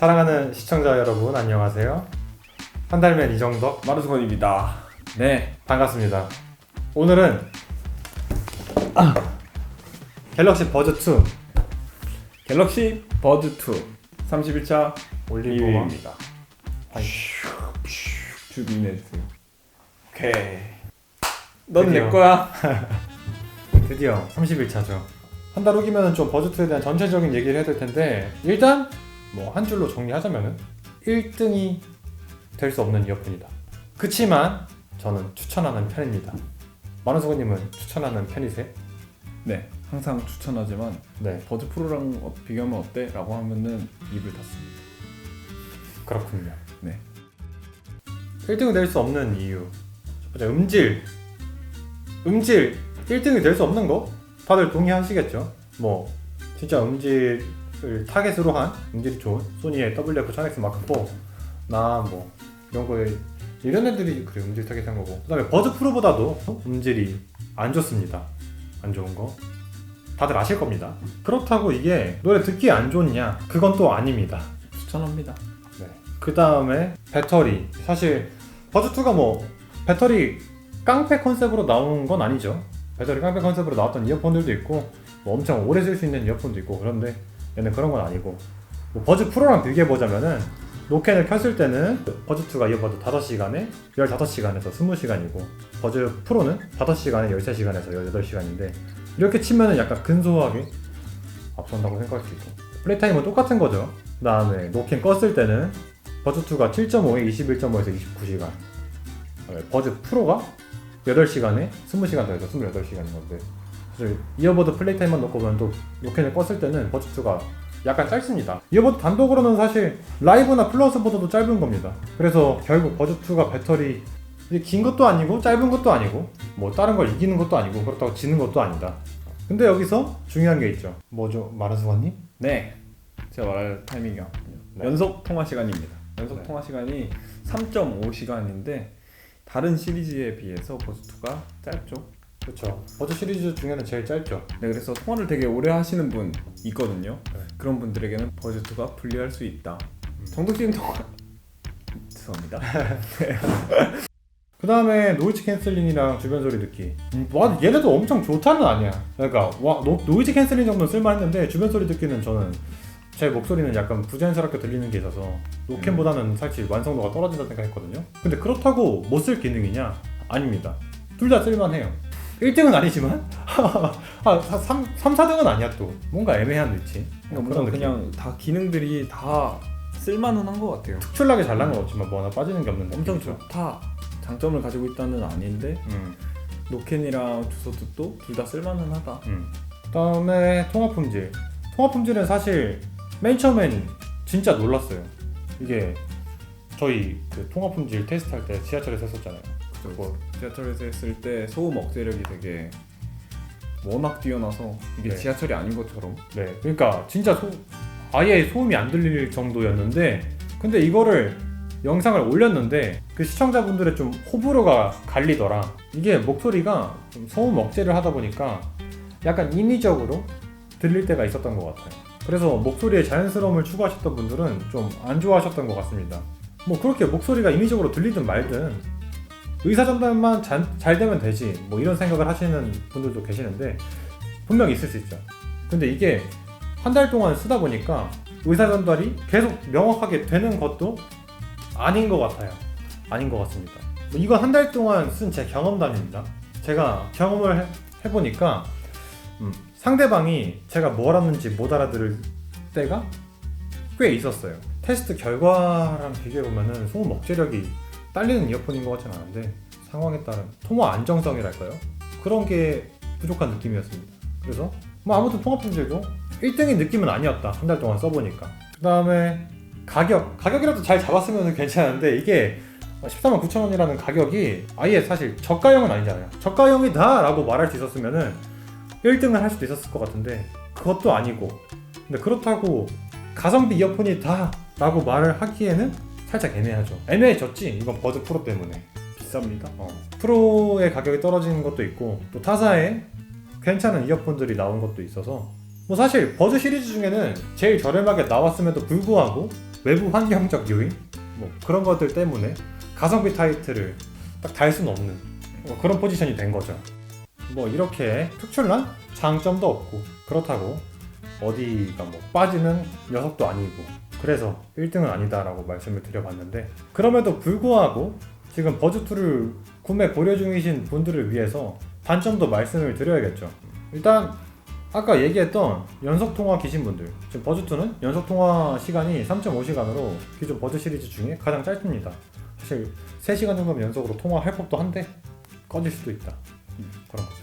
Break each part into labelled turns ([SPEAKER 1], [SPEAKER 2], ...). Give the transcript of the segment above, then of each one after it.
[SPEAKER 1] 사랑하는 시청자 여러분 안녕하세요. 한 달맨 이정덕
[SPEAKER 2] 마루수건입니다. 네,
[SPEAKER 1] 반갑습니다. 오늘은 갤럭시 버즈 2
[SPEAKER 2] 갤럭시 버즈 2 31차
[SPEAKER 1] 올리고
[SPEAKER 2] 리뷰입니다.
[SPEAKER 1] 아이.
[SPEAKER 2] 주민해주세요.
[SPEAKER 1] 오케이
[SPEAKER 2] 넌
[SPEAKER 1] 드디어.
[SPEAKER 2] 내 거야.
[SPEAKER 1] 드디어 31차죠. 한 달 후기면 좀 버즈 2에 대한 전체적인 얘기를 해야 될 텐데 일단 뭐 한 줄로 정리하자면은 1등이 될 수 없는 이어폰이다. 그치만 저는 추천하는 편입니다. 마누수건님은 추천하는 편이세요?
[SPEAKER 2] 네, 항상 추천하지만
[SPEAKER 1] 네
[SPEAKER 2] 버즈 프로랑 어- 비교하면 어때? 라고 하면은 입을 닫습니다.
[SPEAKER 1] 그렇군요.
[SPEAKER 2] 네.
[SPEAKER 1] 1등이 될 수 없는 이유. 첫 번째, 음질. 음질 1등이 될 수 없는 거 다들 동의하시겠죠? 뭐 진짜 음질 을 타겟으로 한 음질이 좋은 소니의 WF-1000X 마크 4나 뭐 이런 거에 이런 애들이 그래 음질 타겟한 거고 그다음에 버즈 프로보다도 음질이 안 좋습니다. 안 좋은 거 다들 아실 겁니다. 그렇다고 이게 노래 듣기 안 좋냐? 그건 또 아닙니다.
[SPEAKER 2] 추천합니다.
[SPEAKER 1] 네. 그 다음에 배터리. 사실 버즈2가 뭐 배터리 깡패 컨셉으로 나온 건 아니죠. 배터리 깡패 컨셉으로 나왔던 이어폰들도 있고 뭐 엄청 오래 쓸 수 있는 이어폰도 있고 그런데 얘는 그런 건 아니고. 뭐 버즈 프로랑 비교해 보자면은 노캔을 켰을 때는 버즈2가 이어버드 5시간에 15시간에서 20시간이고 버즈 프로는 5시간에 13시간에서 18시간인데 이렇게 치면은 약간 근소하게 앞선다고 생각할 수 있고. 플레이 타임은 똑같은 거죠. 그 다음에 노캔 껐을 때는 버즈2가 7.5에 21.5에서 29시간. 버즈 프로가 8시간에 20시간 더해서 28시간인 건데 이어버드 플레이 타임만 놓고 보면 또 노캔을 껐을 때는 버즈2가 약간 짧습니다 이어버드 단독으로는 사실 라이브나 플러스보다도 짧은 겁니다 그래서 결국 버즈2가 배터리 긴 것도 아니고 짧은 것도 아니고 뭐 다른 걸 이기는 것도 아니고 그렇다고 지는 것도 아니다 근데 여기서 중요한 게 있죠 뭐죠 마르스원님?
[SPEAKER 2] 네, 제가 말할 타이밍이 왔군요.
[SPEAKER 1] 네.
[SPEAKER 2] 연속 통화 시간입니다. 연속
[SPEAKER 1] 네.
[SPEAKER 2] 통화 시간이 3.5시간인데 다른 시리즈에 비해서 버즈 2가 짧죠.
[SPEAKER 1] 그렇죠 버즈 시리즈 중에는 제일 짧죠
[SPEAKER 2] 네, 그래서 통화를 되게 오래 하시는 분 있거든요.
[SPEAKER 1] 네.
[SPEAKER 2] 그런 분들에게는 버즈 2가 불리할 수 있다.
[SPEAKER 1] 음.
[SPEAKER 2] 정독적인 통화 죄송합니다.
[SPEAKER 1] 그 다음에 노이즈 캔슬링이랑 주변 소리 듣기. 와 얘네도 엄청 좋다는 아니야. 그러니까 와 노, 노이즈 캔슬링 정도는 쓸만했는데 주변 소리 듣기는 저는 제 목소리는 약간 부자연스럽게 들리는 게 있어서 노캔보다는 사실 완성도가 떨어진다 생각했거든요. 근데 그렇다고 못 쓸 기능이냐? 아닙니다. 둘 다 쓸만해요. 1등은 아니지만 아, 3, 3, 4등은 아니야 또. 뭔가 애매한 위치.
[SPEAKER 2] 그러니까 뭔가
[SPEAKER 1] 느낌.
[SPEAKER 2] 그냥 다 기능들이 다 쓸만은 한 것 같아요.
[SPEAKER 1] 특출나게 잘난 건 없지만 뭐 하나 빠지는 게 없는데.
[SPEAKER 2] 엄청 좋다. 장점을 가지고 있다는 아닌데
[SPEAKER 1] 음.
[SPEAKER 2] 노캔이랑 주소도 둘 다 쓸만은 하다.
[SPEAKER 1] 음. 그다음에 통화 품질. 통화 품질은 사실 맨 처음엔 진짜 놀랐어요. 이게 저희 그 통화 품질 테스트할 때 지하철에서 했었잖아요.
[SPEAKER 2] 그리고 지하철에서 했을 때 소음 억제력이 되게 워낙 뛰어나서 이게
[SPEAKER 1] 네.
[SPEAKER 2] 지하철이 아닌 것처럼
[SPEAKER 1] 네, 그러니까 진짜 소, 아예 소음이 안 들릴 정도였는데, 근데 이거를 영상을 올렸는데 그 시청자분들의 좀 호불호가 갈리더라. 이게 목소리가 좀 소음 억제를 하다 보니까 약간 인위적으로 들릴 때가 있었던 것 같아요. 그래서 목소리의 자연스러움을 추구하셨던 분들은 좀 안 좋아하셨던 것 같습니다. 뭐 그렇게 목소리가 인위적으로 들리든 말든 의사 전달만 잘, 잘 되면 되지 뭐 이런 생각을 하시는 분들도 계시는데 분명히 있을 수 있죠. 근데 이게 한 달 동안 쓰다 보니까 의사 전달이 계속 명확하게 되는 것도 아닌 것 같아요. 아닌 것 같습니다. 뭐 이건 한 달 동안 쓴 제 경험담입니다. 제가 경험을 해, 해보니까 음, 상대방이 제가 뭘 하는지 못 알아들을 때가 꽤 있었어요. 테스트 결과랑 비교해보면 소음 억제력이 딸리는 이어폰인 것 같지는 않은데 상황에 따른 통화 안정성이랄까요? 그런 게 부족한 느낌이었습니다. 그래서 뭐 아무튼 통화 품질도 1등인 느낌은 아니었다. 한 달 동안 써보니까. 그 다음에 가격. 가격이라도 잘 잡았으면 괜찮은데 이게 14만 9천 원이라는 가격이 아예 사실 저가형은 아니잖아요. 저가형이다 라고 말할 수 있었으면은 1등을 할 수도 있었을 것 같은데 그것도 아니고 근데 그렇다고 가성비 이어폰이 다 라고 말을 하기에는 살짝 애매하죠. 애매해졌지 이건 버즈 프로 때문에.
[SPEAKER 2] 비쌉니다.
[SPEAKER 1] 어, 프로의 가격이 떨어지는 것도 있고 또 타사에 괜찮은 이어폰들이 나온 것도 있어서 뭐 사실 버즈 시리즈 중에는 제일 저렴하게 나왔음에도 불구하고 외부 환경적 요인 뭐 그런 것들 때문에 가성비 타이틀을 딱 달 수는 없는 뭐 그런 포지션이 된 거죠. 뭐 이렇게 특출난 장점도 없고 그렇다고 어디가 뭐 빠지는 녀석도 아니고 그래서 1등은 아니다라고 말씀을 드려봤는데 그럼에도 불구하고 지금 버즈2를 구매 고려 중이신 분들을 위해서 단점도 말씀을 드려야겠죠. 일단 아까 얘기했던 연속 통화 기신 분들 지금 버즈2는 연속 통화 시간이 3.5시간으로 기존 버즈 시리즈 중에 가장 짧습니다. 사실 3시간 정도면 연속으로 통화할 법도 한데 꺼질 수도 있다. 음, 그런 거죠.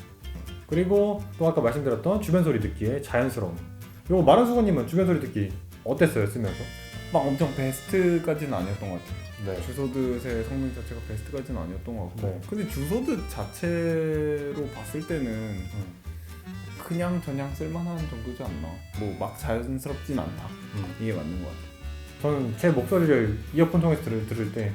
[SPEAKER 1] 그리고 또 아까 말씀드렸던 주변 소리 듣기의 자연스러움. 요거 마른수건님은 주변 소리 듣기 어땠어요 쓰면서?
[SPEAKER 2] 막 엄청 베스트까지는 아니었던 것 같아요.
[SPEAKER 1] 네.
[SPEAKER 2] 주소듯의 성능 자체가 베스트까지는 아니었던 것 같고
[SPEAKER 1] 네.
[SPEAKER 2] 근데 주소듯 자체로 봤을 때는
[SPEAKER 1] 음.
[SPEAKER 2] 그냥 저냥 쓸만한 정도지 않나 뭐 막 자연스럽진 않다
[SPEAKER 1] 음.
[SPEAKER 2] 이게 맞는 것 같아요
[SPEAKER 1] 저는 제 목소리를 이어폰 통해서 들을, 들을 때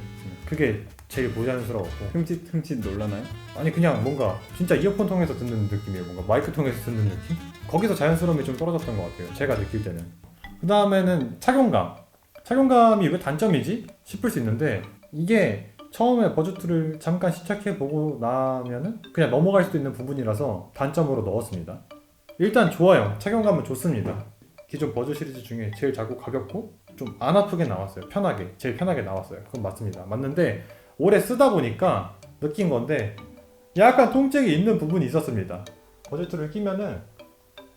[SPEAKER 1] 그게 제일 부자연스러웠고
[SPEAKER 2] 흠칫 흠칫 놀라나요?
[SPEAKER 1] 아니 그냥 뭔가 진짜 이어폰 통해서 듣는 느낌이에요 뭔가 마이크 통해서 듣는 느낌? 거기서 자연스러움이 좀 떨어졌던 것 같아요 제가 느낄 때는 그 다음에는 착용감. 착용감이 왜 단점이지? 싶을 수 있는데 이게 처음에 버즈2를 잠깐 시작해보고 나면은 그냥 넘어갈 수도 있는 부분이라서 단점으로 넣었습니다. 일단 좋아요. 착용감은 좋습니다. 기존 버즈 시리즈 중에 제일 작고 가볍고 좀 안 아프게 나왔어요. 편하게. 제일 편하게 나왔어요. 그건 맞습니다. 맞는데 오래 쓰다 보니까 느낀 건데 약간 통증이 있는 부분이 있었습니다. 버제트를 끼면은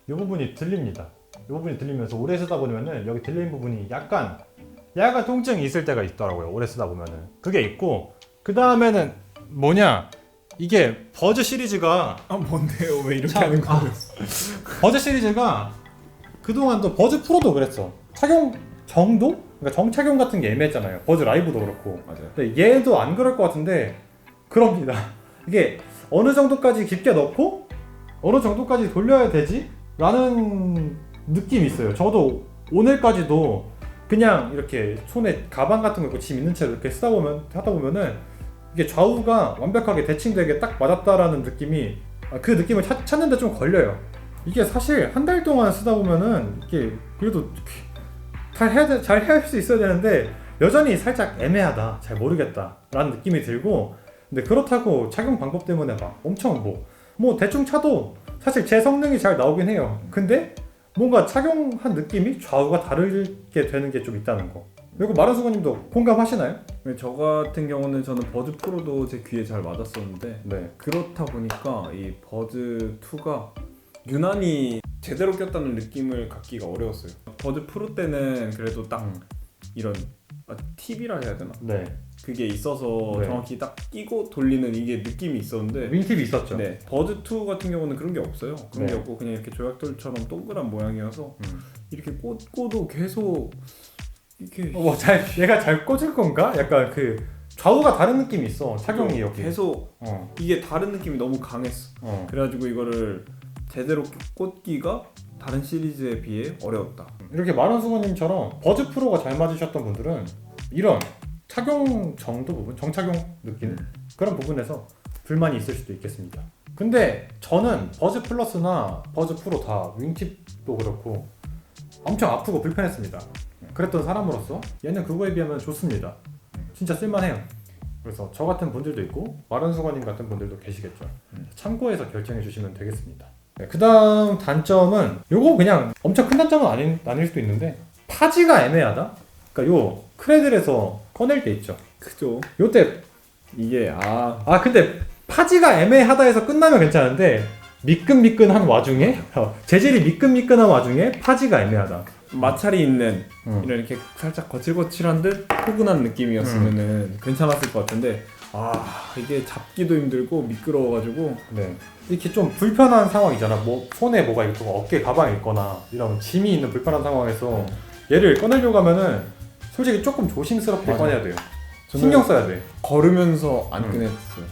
[SPEAKER 1] 이 부분이 들립니다. 이 부분이 들리면서 오래 쓰다 보면은 여기 들리는 부분이 약간 약간 통증이 있을 때가 있더라고요. 오래 쓰다 보면은 그게 있고 그 다음에는 뭐냐 이게 버즈 시리즈가
[SPEAKER 2] 아 뭔데요 왜 이렇게
[SPEAKER 1] 참,
[SPEAKER 2] 하는 거예요?
[SPEAKER 1] 버즈 시리즈가 그동안 또 버즈 프로도 그랬어. 착용 정도? 그러니까 정착용 같은 게 애매했잖아요. 버즈 라이브도 그렇고.
[SPEAKER 2] 맞아요
[SPEAKER 1] 근데 얘도 안 그럴 것 같은데 그럽니다. 이게 어느 정도까지 깊게 넣고 어느 정도까지 돌려야 되지? 라는 느낌이 있어요. 저도 오늘까지도 그냥 이렇게 손에 가방 같은 거 있고 짐 있는 채로 이렇게 쓰다 보면 하다 보면은 이게 좌우가 완벽하게 대칭되게 딱 맞았다라는 느낌이 아, 그 느낌을 찾, 찾는데 좀 걸려요. 이게 사실 한 달 동안 쓰다 보면은 이게 그래도 잘 해야 돼- 잘할수 있어야 되는데 여전히 살짝 애매하다 잘 모르겠다라는 느낌이 들고 근데 그렇다고 착용 방법 때문에 막 엄청 뭐뭐 대충 차도 사실 제 성능이 잘 나오긴 해요 근데 뭔가 착용한 느낌이 좌우가 다르게 되는 게 좀 있다는 거 그리고 마른수건님도 공감하시나요?
[SPEAKER 2] 근데 저 같은 경우는 저는 버즈 프로도 제 귀에 잘 맞았었는데
[SPEAKER 1] 네
[SPEAKER 2] 그렇다 보니까 이 버즈 2가 유난히 제대로 꼈다는 느낌을 갖기가 어려웠어요. 버즈 프로 때는 그래도 딱 이런 아, 팁이라 해야 되나?
[SPEAKER 1] 네.
[SPEAKER 2] 그게 있어서
[SPEAKER 1] 네.
[SPEAKER 2] 정확히 딱 끼고 돌리는 이게 느낌이 있었는데
[SPEAKER 1] 윙팁이 있었죠
[SPEAKER 2] 네 버즈 2 같은 경우는 그런 게 없어요. 그런
[SPEAKER 1] 네.
[SPEAKER 2] 게 없고 그냥 이렇게 조약돌처럼 동그란 모양이어서
[SPEAKER 1] 음.
[SPEAKER 2] 이렇게 꽂고도 계속 이렇게
[SPEAKER 1] 어, 뭐잘 얘가 잘 꽂을 건가? 약간 그 좌우가 다른 느낌이 있어 착용이 이렇게
[SPEAKER 2] 계속
[SPEAKER 1] 어,
[SPEAKER 2] 이게 다른 느낌이 너무 강했어.
[SPEAKER 1] 어.
[SPEAKER 2] 그래가지고 이거를 제대로 꽂기가 다른 시리즈에 비해 어려웠다.
[SPEAKER 1] 이렇게 마른 수건님처럼 버즈 프로가 잘 맞으셨던 분들은 이런 착용 정도 부분, 정착용 느낌 그런 부분에서 불만이 있을 수도 있겠습니다. 근데 저는 버즈 플러스나 버즈 프로 다 윙팁도 그렇고 엄청 아프고 불편했습니다. 그랬던 사람으로서 얘는 그거에 비하면 좋습니다. 진짜 쓸만해요. 그래서 저 같은 분들도 있고 마른 수건님 같은 분들도 계시겠죠.
[SPEAKER 2] 음.
[SPEAKER 1] 참고해서 결정해 주시면 되겠습니다. 네, 그다음 단점은 요거 그냥 엄청 큰 단점은 아닌, 아닐 수도 있는데 파지가 애매하다. 그러니까 요 크레들에서 꺼낼 때 있죠.
[SPEAKER 2] 그죠?
[SPEAKER 1] 요때
[SPEAKER 2] 이게 아
[SPEAKER 1] 아 근데 파지가 애매하다 해서 끝나면 괜찮은데 미끈미끈한 와중에 어, 재질이 미끈미끈한 와중에 파지가 애매하다.
[SPEAKER 2] 마찰이 있는
[SPEAKER 1] 음.
[SPEAKER 2] 이런 이렇게 살짝 거칠거칠한 듯 포근한 느낌이었으면은 괜찮았을 것 같은데 아 이게 잡기도 힘들고 미끄러워가지고
[SPEAKER 1] 네. 이렇게 좀 불편한 상황이잖아. 뭐 손에 뭐가 있고 어깨 가방이 있거나 이런 짐이 있는 불편한 상황에서 얘를 꺼내려고 하면은 솔직히 조금 조심스럽게
[SPEAKER 2] 맞아.
[SPEAKER 1] 꺼내야 돼요.
[SPEAKER 2] 저는
[SPEAKER 1] 신경 써야 돼.
[SPEAKER 2] 걸으면서 안
[SPEAKER 1] 음.
[SPEAKER 2] 꺼냈어요.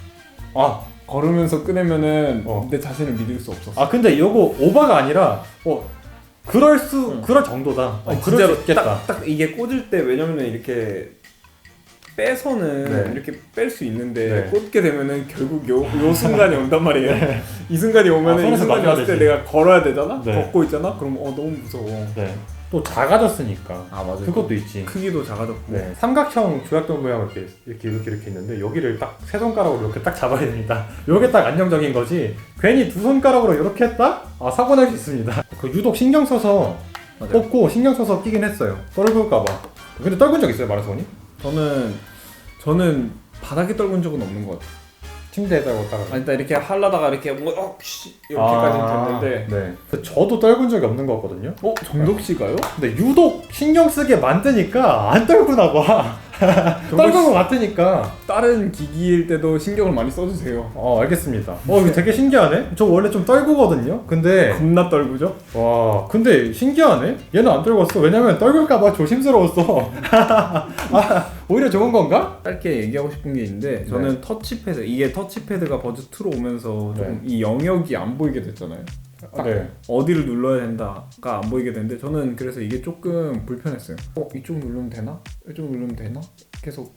[SPEAKER 1] 아,
[SPEAKER 2] 걸으면서 꺼내면은
[SPEAKER 1] 어.
[SPEAKER 2] 내 자신을 믿을 수 없었어.
[SPEAKER 1] 아 근데 이거 오바가 아니라 어 그럴 수
[SPEAKER 2] 응.
[SPEAKER 1] 그럴 정도다. 어,
[SPEAKER 2] 아니,
[SPEAKER 1] 그럴 수 있겠다.
[SPEAKER 2] 딱, 딱 이게 꽂을 때 왜냐면은 이렇게 빼서는
[SPEAKER 1] 네.
[SPEAKER 2] 이렇게 뺄 수 있는데
[SPEAKER 1] 네.
[SPEAKER 2] 꽂게 되면은 결국 요, 요 순간이 온단 말이에요. 이 순간이
[SPEAKER 1] 아,
[SPEAKER 2] 오면은 이
[SPEAKER 1] 손에서
[SPEAKER 2] 순간이 왔을 때
[SPEAKER 1] 되지.
[SPEAKER 2] 내가 걸어야 되잖아.
[SPEAKER 1] 네.
[SPEAKER 2] 걷고 있잖아. 그럼 어 너무 무서워.
[SPEAKER 1] 네. 또 작아졌으니까
[SPEAKER 2] 아 맞아요.
[SPEAKER 1] 그것도 있지.
[SPEAKER 2] 크기도 작아졌고.
[SPEAKER 1] 네, 삼각형 조약돌 모양으로 이렇게 이렇게 이렇게 이렇게 있는데 여기를 딱 세 손가락으로 이렇게 딱 잡아야 됩니다. 요게 딱 안정적인 거지. 괜히 두 손가락으로 이렇게 했다? 아 사고 날 수 있습니다. 그 유독 신경 써서
[SPEAKER 2] 맞아요.
[SPEAKER 1] 뽑고 신경 써서 끼긴 했어요. 떨굴까봐. 근데 떨군 적 있어요, 마라소니?
[SPEAKER 2] 저는 저는 바닥에 떨군 적은 없는 것 같아요.
[SPEAKER 1] 침대에다 걷다가.
[SPEAKER 2] 아니 일단 이렇게 하려다가 이렇게 뭔가 어, 씨, 이렇게까지는 됐는데.
[SPEAKER 1] 네. 근데 저도 떨군 적이 없는 것 같거든요.
[SPEAKER 2] 어 정덕 씨가요?
[SPEAKER 1] 근데 유독 신경 쓰게 만드니까 안 떨구나 봐. 떨군 것 같으니까.
[SPEAKER 2] 다른 기기일 때도 신경을 많이 써주세요.
[SPEAKER 1] 어, 알겠습니다. 어, 이거 되게 신기하네. 저 원래 좀 떨구거든요. 근데
[SPEAKER 2] 겁나 떨구죠?
[SPEAKER 1] 와, 근데 신기하네. 얘는 안 떨궜어. 왜냐면 떨굴까봐 조심스러웠어. 아, 오히려 좋은 건가?
[SPEAKER 2] 짧게 얘기하고 싶은 게 있는데 저는 터치패드 이게 터치패드가 버즈 2로 오면서 조금 이 영역이 안 보이게 됐잖아요. 딱
[SPEAKER 1] 네.
[SPEAKER 2] 어디를 눌러야 된다가 안 보이게 됐는데 저는 그래서 이게 조금 불편했어요. 어 이쪽 누르면 되나? 이쪽 누르면 되나? 계속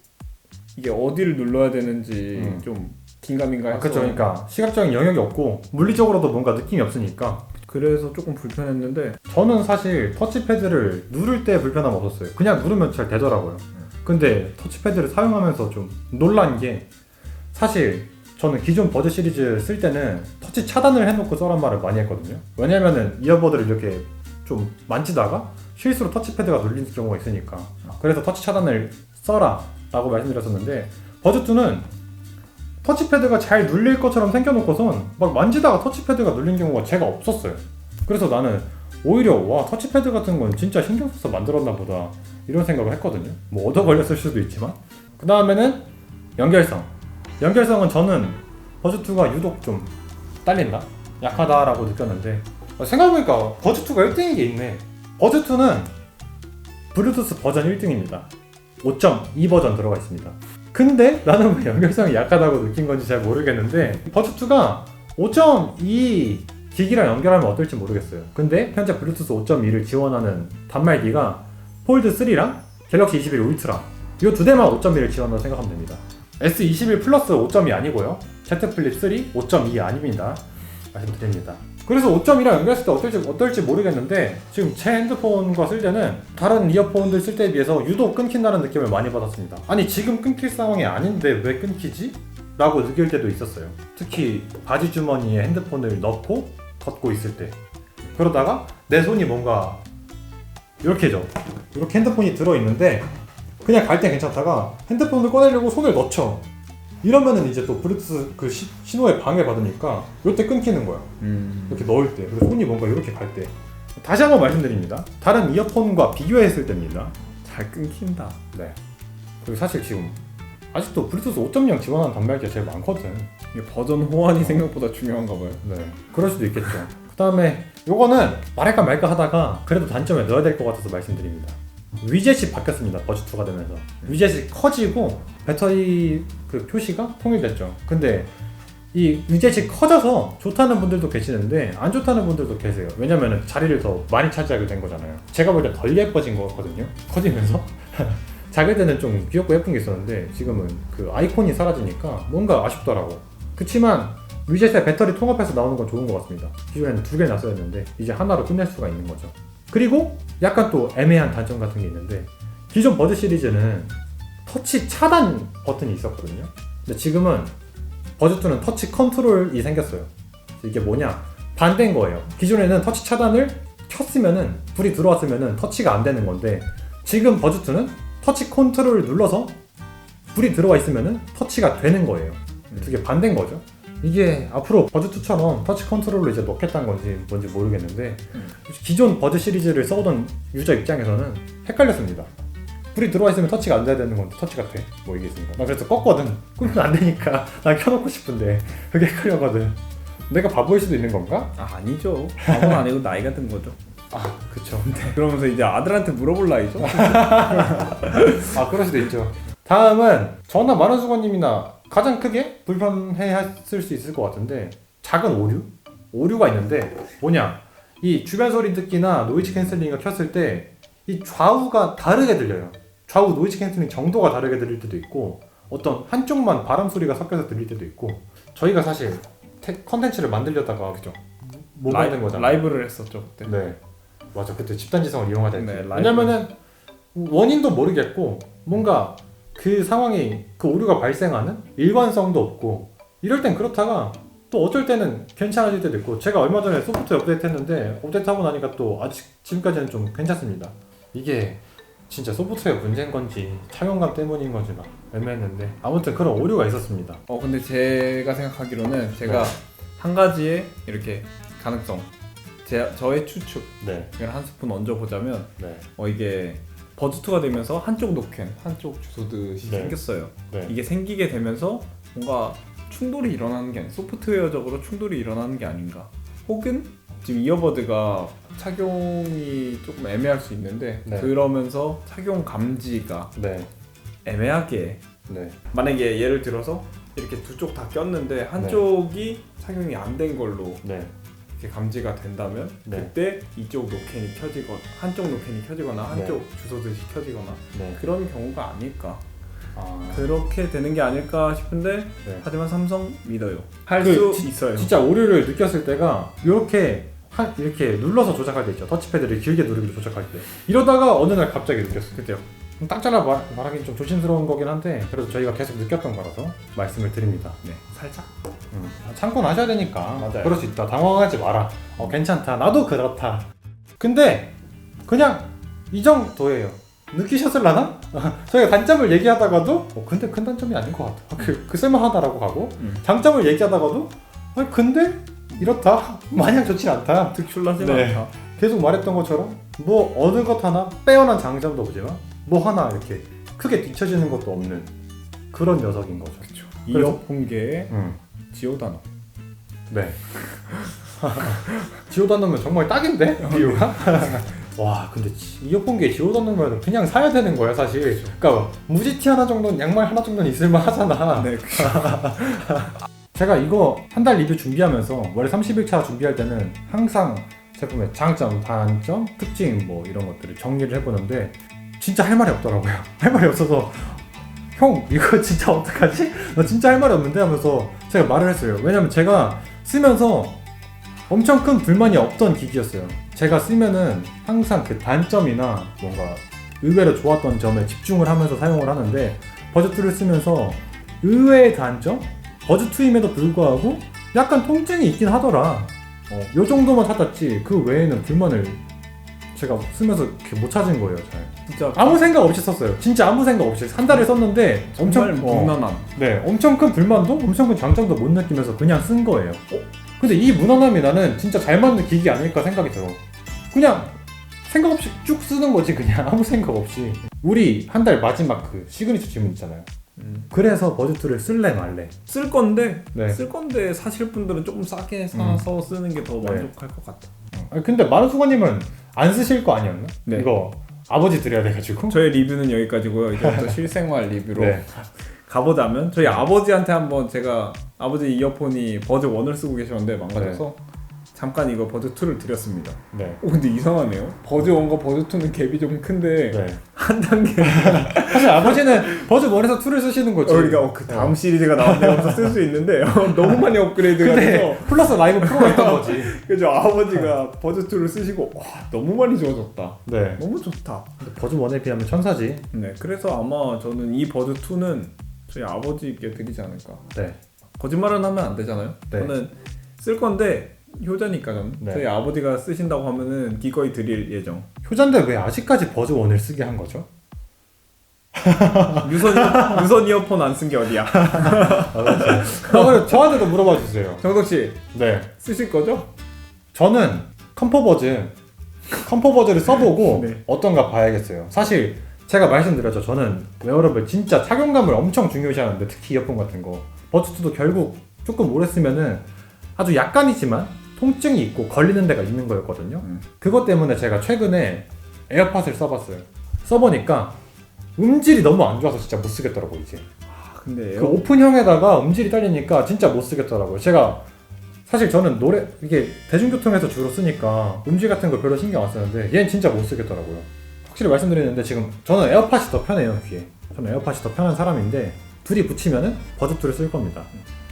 [SPEAKER 2] 이게 어디를 눌러야 되는지
[SPEAKER 1] 음.
[SPEAKER 2] 좀 긴가민가 해서
[SPEAKER 1] 아, 그쵸. 그러니까 시각적인 영역이 없고 물리적으로도 뭔가 느낌이 없으니까.
[SPEAKER 2] 그래서 조금 불편했는데
[SPEAKER 1] 저는 사실 터치패드를 누를 때 불편함 없었어요. 그냥 누르면 잘 되더라고요. 근데 터치패드를 사용하면서 좀 놀란 게 사실 저는 기존 버즈 시리즈 쓸 때는 터치 차단을 해놓고 써란 말을 많이 했거든요. 왜냐면은 이어버드를 이렇게 좀 만지다가 실수로 터치패드가 눌리는 경우가 있으니까. 그래서 터치 차단을 써라 라고 말씀드렸었는데 버즈2는 터치패드가 잘 눌릴 것처럼 생겨놓고선 막 만지다가 터치패드가 눌린 경우가 제가 없었어요. 그래서 나는 오히려 와 터치패드 같은 건 진짜 신경 써서 만들었나 보다 이런 생각을 했거든요. 뭐 얻어 걸렸을 수도 있지만 그 다음에는 연결성. 연결성은 저는 버즈2가 유독 좀 딸린다, 약하다라고 느꼈는데 어, 생각해보니까 버즈2가 1등인 게 있네. 버즈2는 블루투스 버전 1등입니다. 5.2 버전 들어가 있습니다. 근데 나는 왜 연결성이 약하다고 느낀 건지 잘 모르겠는데 버즈2가 5.2 기기랑 연결하면 어떨지 모르겠어요. 근데 현재 블루투스 5.2를 지원하는 단말기가 폴드 3랑 갤럭시 21 울트라 이 두 대만 5.2를 지원한다고 생각하면 됩니다. S21 플러스 5.2 아니고요. Z 플립 3 5.2 아닙니다. 말씀드립니다. 그래서 5.2랑 연결했을 때 어떨지, 어떨지 모르겠는데 지금 제 핸드폰과 쓸 때는 다른 이어폰들 쓸 때에 비해서 유독 끊긴다는 느낌을 많이 받았습니다. 아니 지금 끊길 상황이 아닌데 왜 끊기지? 라고 느낄 때도 있었어요. 특히 바지 주머니에 핸드폰을 넣고 걷고 있을 때 그러다가 내 손이 뭔가 이렇게죠. 이렇게 핸드폰이 들어있는데 그냥 갈때 괜찮다가 핸드폰을 꺼내려고 손을 넣죠. 이러면은 이제 또 블루투스 그 시- 신호에 방해받으니까 이때 끊기는 거야.
[SPEAKER 2] 음.
[SPEAKER 1] 이렇게 넣을 때 그래서 손이 뭔가 이렇게 갈 때 다시 한번 말씀드립니다 다른 이어폰과 비교했을 때입니다
[SPEAKER 2] 잘 끊긴다.
[SPEAKER 1] 네 그리고 사실 지금 아직도 블루투스 5.0 지원하는 단말기가 제일 많거든
[SPEAKER 2] 이게 버전 호환이 생각보다 중요한가 봐요.
[SPEAKER 1] 네 그럴 수도 있겠죠 그 다음에 요거는 말할까 말까 하다가 그래도 단점에 넣어야 될 것 같아서 말씀드립니다 위젯이 바뀌었습니다 버즈2가 되면서. 위젯이 커지고 배터리 그 표시가 통일됐죠. 근데 이 위젯이 커져서 좋다는 분들도 계시는데 안 좋다는 분들도 계세요. 왜냐면은 자리를 더 많이 차지하게 된 거잖아요. 제가 볼 때 덜 예뻐진 것 같거든요. 커지면서. 작을 때는 좀 귀엽고 예쁜 게 있었는데 지금은 그 아이콘이 사라지니까 뭔가 아쉽더라고. 그치만 위젯에 배터리 통합해서 나오는 건 좋은 것 같습니다. 기존에는 두개 놨어야했는데 이제 하나로 끝낼 수가 있는 거죠 그리고 약간 또 애매한 단점 같은 게 있는데 기존 버드 시리즈는 터치 차단 버튼이 있었거든요. 근데 지금은 버즈2는 터치 컨트롤이 생겼어요. 이게 뭐냐? 반대인 거예요. 기존에는 터치 차단을 켰으면은 불이 들어왔으면은 터치가 안 되는 건데 지금 버즈2는 터치 컨트롤을 눌러서 불이 들어와 있으면은 터치가 되는 거예요. 두 개 반대인 거죠 이게 앞으로 버즈2처럼 터치 컨트롤로 이제 넣겠다는 건지 뭔지 모르겠는데
[SPEAKER 2] 음.
[SPEAKER 1] 기존 버즈 시리즈를 써오던 유저 입장에서는 헷갈렸습니다 불이 들어와 있으면 터치가 안 돼야 되는 건데 터치가 돼. 뭐 이게 있으니까. 나 그래서 껐거든. 끄면 안 되니까 난 켜놓고 싶은데 그게 헷갈려거든. 내가 바보일 수도 있는 건가?
[SPEAKER 2] 아 아니죠. 바보는 아니고 나이가 든 거죠.
[SPEAKER 1] 아, 그쵸.
[SPEAKER 2] 그러면서 이제 아들한테 물어볼 나이죠.
[SPEAKER 1] 아, 그럴 수도 있죠. 다음은 저나 만원수건님이나 가장 크게 불편해했을 수 있을 것 같은데 작은 오류? 오류가 있는데 뭐냐? 이 주변 소리 듣기나 노이즈 캔슬링을 켰을 때 이 좌우가 다르게 들려요. 좌우 노이즈 캔슬링 정도가 다르게 들릴 때도 있고 어떤 한쪽만 바람 소리가 섞여서 들릴 때도 있고 저희가 사실 테- 컨텐츠를 만들려다가 그죠? 못 만든 거잖아요.
[SPEAKER 2] 라이브를 했었죠 그때.
[SPEAKER 1] 네. 맞아 그때 집단지성을 이용하자 했지
[SPEAKER 2] 네, 라이브.
[SPEAKER 1] 왜냐면은 원인도 모르겠고 뭔가 그 상황이 그 오류가 발생하는 일관성도 없고 이럴 땐 그렇다가 또 어쩔 때는 괜찮아질 때도 있고 제가 얼마 전에 소프트웨어 업데이트 했는데 업데이트 하고 나니까 또 아직 지금까지는 좀 괜찮습니다. 이게 진짜 소프트웨어 문제인 건지 착용감 때문인 건지 막 애매했는데 아무튼 그런 오류가 있었습니다.
[SPEAKER 2] 어 근데 제가 생각하기로는 제가
[SPEAKER 1] 네.
[SPEAKER 2] 한 가지의 이렇게 가능성 제 저의 추측
[SPEAKER 1] 네,
[SPEAKER 2] 이걸 한 스푼 얹어 보자면
[SPEAKER 1] 네,
[SPEAKER 2] 어 이게 버즈 2가 되면서 한쪽 노캔 한쪽 주소듯이
[SPEAKER 1] 네.
[SPEAKER 2] 생겼어요.
[SPEAKER 1] 네.
[SPEAKER 2] 이게 생기게 되면서 뭔가 충돌이 일어나는 게 아니 소프트웨어적으로 충돌이 일어나는 게 아닌가. 혹은 지금 이어버드가 착용이 조금 애매할 수 있는데
[SPEAKER 1] 네.
[SPEAKER 2] 그러면서 착용 감지가
[SPEAKER 1] 네,
[SPEAKER 2] 애매하게
[SPEAKER 1] 네,
[SPEAKER 2] 만약에 예를 들어서 이렇게 두 쪽 다 꼈는데 한쪽이 착용이 안 된 걸로
[SPEAKER 1] 네,
[SPEAKER 2] 이렇게 감지가 된다면
[SPEAKER 1] 네.
[SPEAKER 2] 그때 이쪽 노캔이 켜지거나 한쪽 노캔이 켜지거나 한쪽
[SPEAKER 1] 네.
[SPEAKER 2] 주소듯이 켜지거나
[SPEAKER 1] 네.
[SPEAKER 2] 그런 경우가 아닐까
[SPEAKER 1] 아,
[SPEAKER 2] 그렇게 되는 게 아닐까 싶은데
[SPEAKER 1] 네.
[SPEAKER 2] 하지만 삼성 믿어요 할 그수 있어요
[SPEAKER 1] 진짜 오류를 느꼈을 때가 이렇게 한 이렇게 눌러서 조작할 때 있죠. 터치패드를 길게 누르기로 조작할 때. 이러다가 어느 날 갑자기 느꼈어요.
[SPEAKER 2] 그때요
[SPEAKER 1] 좀 딱 잘라 말, 말하기는 좀 조심스러운 거긴 한데 그래도 저희가 계속 느꼈던 거라서 말씀을 드립니다.
[SPEAKER 2] 네 살짝
[SPEAKER 1] 음, 참고는 하셔야 되니까
[SPEAKER 2] 맞아요.
[SPEAKER 1] 그럴 수 있다. 당황하지 마라. 어 괜찮다. 나도 그렇다. 근데 그냥 이 정도예요. 느끼셨을라나? 저희가 단점을 얘기하다가도 어, 근데 큰 단점이 아닌 것 같아. 그, 그 쓸만하다라고 하고
[SPEAKER 2] 음.
[SPEAKER 1] 장점을 얘기하다가도 아니 근데 이렇다. 마냥 좋진 않다.
[SPEAKER 2] 특출나진
[SPEAKER 1] 네.
[SPEAKER 2] 않다
[SPEAKER 1] 계속 말했던 것처럼 뭐 어느 것 하나 빼어난 장점도 없지만 뭐 하나 이렇게 크게 뒤처지는 것도 없는 그런 녀석인 거죠.
[SPEAKER 2] 그쵸
[SPEAKER 1] 그래서-
[SPEAKER 2] 이어폰계의
[SPEAKER 1] 음.
[SPEAKER 2] 지오단어
[SPEAKER 1] 네. 지오다 넣으면 정말 딱인데 비유가. 와 근데 지- 이어폰계 지오다 넣으면 그냥 사야 되는 거야 사실. 그러니까 무지티 하나 정도는 양말 하나 정도는 있을만 하잖아.
[SPEAKER 2] 네
[SPEAKER 1] 제가 이거 한 달 리뷰 준비하면서 월에 30일 차 준비할 때는 항상 제품의 장점, 단점, 특징 뭐 이런 것들을 정리를 해보는데 진짜 할 말이 없더라고요. 할 말이 없어서 형 이거 진짜 어떡하지? 나 진짜 할 말이 없는데 하면서 제가 말을 했어요. 왜냐면 제가 쓰면서 엄청 큰 불만이 없던 기기였어요. 제가 쓰면은 항상 그 단점이나 뭔가 의외로 좋았던 점에 집중을 하면서 사용을 하는데 버즈2를 쓰면서 의외의 단점? 버즈2임에도 불구하고 약간 통증이 있긴 하더라. 어, 요 정도만 찾았지 그 외에는 불만을 제가 쓰면서 이렇게 못 찾은 거예요. 잘.
[SPEAKER 2] 진짜
[SPEAKER 1] 아무 생각 없이 썼어요. 진짜 아무 생각 없이 한 달을 썼는데
[SPEAKER 2] 정말
[SPEAKER 1] 엄청 어,
[SPEAKER 2] 무난함
[SPEAKER 1] 네, 엄청 큰 불만도 엄청 큰 장점도 못 느끼면서 그냥 쓴 거예요. 어? 근데 이 무난함이 나는 진짜 잘 맞는 기기 아닐까 생각이 들어. 그냥 생각 없이 쭉 쓰는 거지 그냥 아무 생각 없이. 우리 한 달 마지막 그 시그니처 질문 있잖아요.
[SPEAKER 2] 음.
[SPEAKER 1] 그래서 버즈2를 쓸래 말래.
[SPEAKER 2] 쓸 건데
[SPEAKER 1] 네.
[SPEAKER 2] 쓸 건데 사실 분들은 조금 싸게 사서 쓰는 게더
[SPEAKER 1] 네.
[SPEAKER 2] 만족할 것 같다
[SPEAKER 1] 아 근데 만수관님은 안 쓰실 거 아니었나?
[SPEAKER 2] 네.
[SPEAKER 1] 이거 아버지 드려야 돼가지고.
[SPEAKER 2] 저의 리뷰는 여기까지고요 이제부터 실생활 리뷰로
[SPEAKER 1] 네.
[SPEAKER 2] 가보자면 저희 아버지한테 한번 제가 아버지 이어폰이 버즈 1을 쓰고 계셨는데 망가져서 잠깐 이거 버즈 2를 드렸습니다.
[SPEAKER 1] 네.
[SPEAKER 2] 오 근데 이상하네요. 버즈 1과 버즈 2는 갭이 좀 큰데
[SPEAKER 1] 네.
[SPEAKER 2] 한 단계
[SPEAKER 1] 사실 아버지는 버즈 1에서 2를 쓰시는 거지.
[SPEAKER 2] 우리가 어, 그 다음 시리즈가 나온다고 해서 쓸 수 있는데 어, 너무 많이 업그레이드가
[SPEAKER 1] 근데
[SPEAKER 2] 돼서
[SPEAKER 1] 플러스 라이브 프로가 있던 거지.
[SPEAKER 2] 그죠 아버지가 버즈 2를 쓰시고 와 너무 많이 좋아졌다.
[SPEAKER 1] 네.
[SPEAKER 2] 너무 좋다.
[SPEAKER 1] 근데 버즈 1에 비하면 천사지.
[SPEAKER 2] 네 그래서 아마 저는 이 버즈 2는 저희 아버지께 드리지 않을까.
[SPEAKER 1] 네.
[SPEAKER 2] 거짓말은 하면 안 되잖아요.
[SPEAKER 1] 네.
[SPEAKER 2] 저는 쓸 건데 효자니까 저는
[SPEAKER 1] 네.
[SPEAKER 2] 저희 아버지가 쓰신다고 하면은 기꺼이 드릴 예정.
[SPEAKER 1] 효자인데 왜 아직까지 버즈 1을 쓰게 한 거죠?
[SPEAKER 2] 유선 이어- 유선 이어폰 안 쓴 게 어디야?
[SPEAKER 1] 아, 그래 저한테도 물어봐 주세요.
[SPEAKER 2] 정덕 씨
[SPEAKER 1] 네.
[SPEAKER 2] 쓰실 거죠?
[SPEAKER 1] 저는 컴포버즈 컴포버즈를 써보고
[SPEAKER 2] 네.
[SPEAKER 1] 어떤가 봐야겠어요. 사실 제가 말씀드렸죠. 저는 웨어러블 진짜 착용감을 엄청 중요시하는데 특히 이어폰 같은 거 버즈2도 결국 조금 오래 쓰면은 아주 약간이지만 통증이 있고 걸리는 데가 있는 거였거든요.
[SPEAKER 2] 음.
[SPEAKER 1] 그것 때문에 제가 최근에 에어팟을 써봤어요. 써보니까 음질이 너무 안 좋아서 진짜 못 쓰겠더라고 이제.
[SPEAKER 2] 아 근데
[SPEAKER 1] 그 오픈형에다가 음질이 딸리니까 진짜 못 쓰겠더라고요. 제가 사실 저는 노래 이게 대중교통에서 주로 쓰니까 음질 같은 거 별로 신경 안 쓰는데 얘는 진짜 못 쓰겠더라고요. 확실히 말씀드리는데 지금 저는 에어팟이 더 편해요 귀에. 저는 에어팟이 더 편한 사람인데 둘이 붙이면은 버즈2를 쓸 겁니다.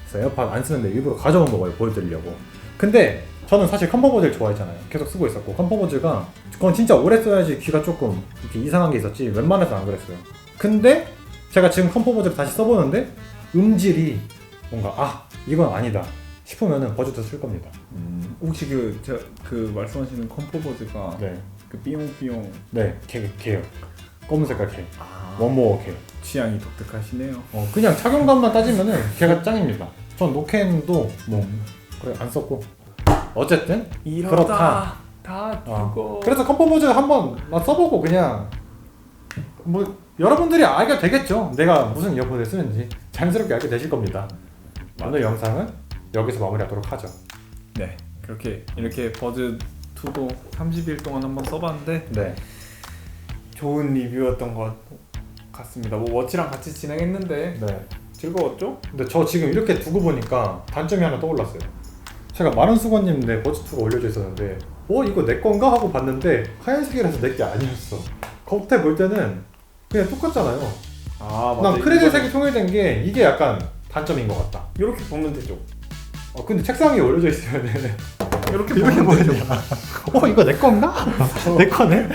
[SPEAKER 1] 그래서 에어팟 안 쓰는데 일부러 가져온 거예요 보여드리려고. 근데 저는 사실 컴포버즈를 좋아했잖아요. 계속 쓰고 있었고 컴포버즈가 그건 진짜 오래 써야지 귀가 조금 이렇게 이상한 게 있었지 웬만해서 안 그랬어요. 근데 제가 지금 컴포버즈를 다시 써보는데 음질이 뭔가 아 이건 아니다 싶으면은 버즈도 쓸 겁니다.
[SPEAKER 2] 음, 혹시 그, 저, 그 말씀하시는 컴포버즈가
[SPEAKER 1] 네,
[SPEAKER 2] 그 삐용삐용
[SPEAKER 1] 네, 개, 개요. 검은 색깔 개,
[SPEAKER 2] 아,
[SPEAKER 1] 원모어 개.
[SPEAKER 2] 취향이 독특하시네요.
[SPEAKER 1] 어, 그냥 착용감만 따지면은 걔가 짱입니다. 전 노캔도 뭐 그래 안 썼고 어쨌든 그렇다.
[SPEAKER 2] 다
[SPEAKER 1] 어.
[SPEAKER 2] 죽어.
[SPEAKER 1] 그래서 컴포버즈 한번 나 써보고 그냥 뭐 여러분들이 알게 되겠죠. 내가 무슨 이어폰을 쓰는지 자연스럽게 알게 되실 겁니다. 오늘 영상은 여기서 마무리하도록 하죠.
[SPEAKER 2] 네, 그렇게 이렇게 버즈 2도 30일 동안 한번 써봤는데
[SPEAKER 1] 네,
[SPEAKER 2] 좋은 리뷰였던 것 같습니다. 뭐 워치랑 같이 진행했는데
[SPEAKER 1] 네.
[SPEAKER 2] 즐거웠죠?
[SPEAKER 1] 근데 저 지금 이렇게 두고 보니까 단점이 하나 떠올랐어요. 제가 마른 수건님 내 버즈2가 올려져 있었는데 어 이거 내 건가 하고 봤는데 하얀색이라서 내 게 아니었어. 겉에 볼 때는 그냥 똑같잖아요.
[SPEAKER 2] 아
[SPEAKER 1] 난 크레딧 색이 통일된 게 이게 약간 단점인 것 같다.
[SPEAKER 2] 이렇게 보면 되죠.
[SPEAKER 1] 어 근데 책상 위에 올려져 있으면
[SPEAKER 2] 이렇게
[SPEAKER 1] 이렇게
[SPEAKER 2] 보면 되죠.
[SPEAKER 1] 어 이거 내 건가? 내 거네?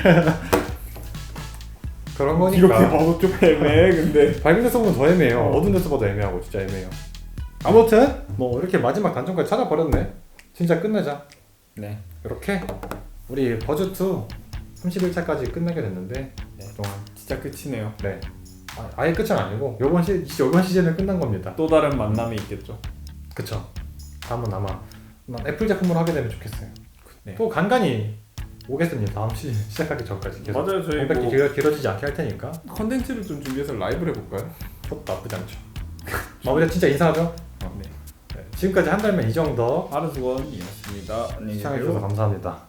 [SPEAKER 1] 그런 거니까
[SPEAKER 2] 이렇게 봐도 좀 애매해 근데
[SPEAKER 1] 밝은 데서 보면 더 애매해요
[SPEAKER 2] 어.
[SPEAKER 1] 어두운 데서 봐도 애매하고 진짜 애매해요 아무튼 뭐 이렇게 마지막 단점까지 찾아버렸네 진짜 끝내자
[SPEAKER 2] 네.
[SPEAKER 1] 이렇게 우리 버즈 2 31차까지 끝내게 됐는데
[SPEAKER 2] 네. 진짜 끝이네요.
[SPEAKER 1] 네 아, 아예 끝은 아니고 요번 시 요번 시즌은 끝난 겁니다
[SPEAKER 2] 또 다른 만남이 있겠죠.
[SPEAKER 1] 그쵸 다음은 아마 난 애플 제품으로 하게 되면 좋겠어요
[SPEAKER 2] 네.
[SPEAKER 1] 또 간간히 오겠습니다 다음 시즌 시작하기 전까지 계속
[SPEAKER 2] 맞아요. 저희
[SPEAKER 1] 공백기
[SPEAKER 2] 뭐
[SPEAKER 1] 길어, 길어지지 않게 할 테니까
[SPEAKER 2] 컨텐츠를 좀 준비해서 라이브를 해볼까요?
[SPEAKER 1] 그것도 나쁘지 않죠 마무리 진짜 인사하죠
[SPEAKER 2] 네.
[SPEAKER 1] 네, 지금까지 한 달면 이 정도
[SPEAKER 2] 하루수건이었습니다. 안녕히
[SPEAKER 1] 시청해주셔서. 감사합니다